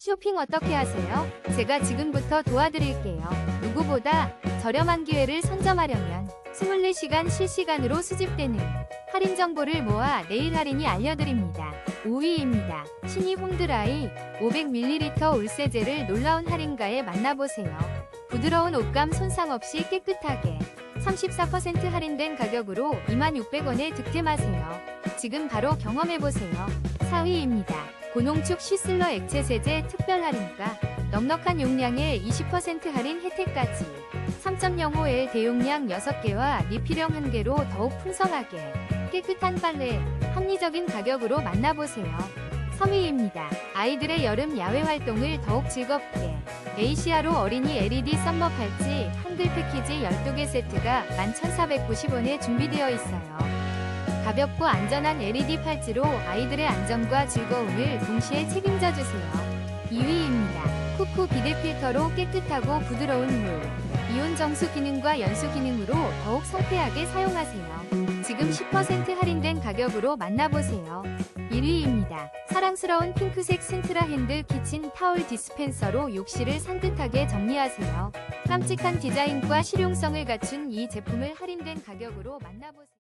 쇼핑 어떻게 하세요? 제가 지금부터 도와드릴게요. 누구보다 저렴한 기회를 선점하려면 24시간 실시간으로 수집되는 할인 정보를 모아 내일 할인이 알려드립니다. 5위입니다. 신이 홈드라이 500ml 올세제를 놀라운 할인가에 만나보세요. 부드러운 옷감 손상 없이 깨끗하게 34% 할인된 가격으로 26,600원에 득템하세요. 지금 바로 경험해보세요. 4위입니다. 고농축 시슬러 액체 세제 특별 할인가 넉넉한 용량에 20% 할인 혜택까지 3.05L 대용량 6개와 리필형 1개로 더욱 풍성하게 깨끗한 빨래 합리적인 가격으로 만나보세요. 3위입니다. 아이들의 여름 야외 활동을 더욱 즐겁게 에이시아로 어린이 LED 썸머 팔찌 한글 패키지 12개 세트가 11,490원에 준비되어 있어요. 가볍고 안전한 LED 팔찌로 아이들의 안전과 즐거움을 동시에 책임져 주세요. 2위입니다. 쿠쿠 비데 필터로 깨끗하고 부드러운 물. 이온 정수 기능과 연수 기능으로 더욱 상쾌하게 사용하세요. 지금 10% 할인된 가격으로 만나보세요. 1위입니다. 사랑스러운 핑크색 센트라 핸드 키친 타올 디스펜서로 욕실을 산뜻하게 정리하세요. 깜찍한 디자인과 실용성을 갖춘 이 제품을 할인된 가격으로 만나보세요.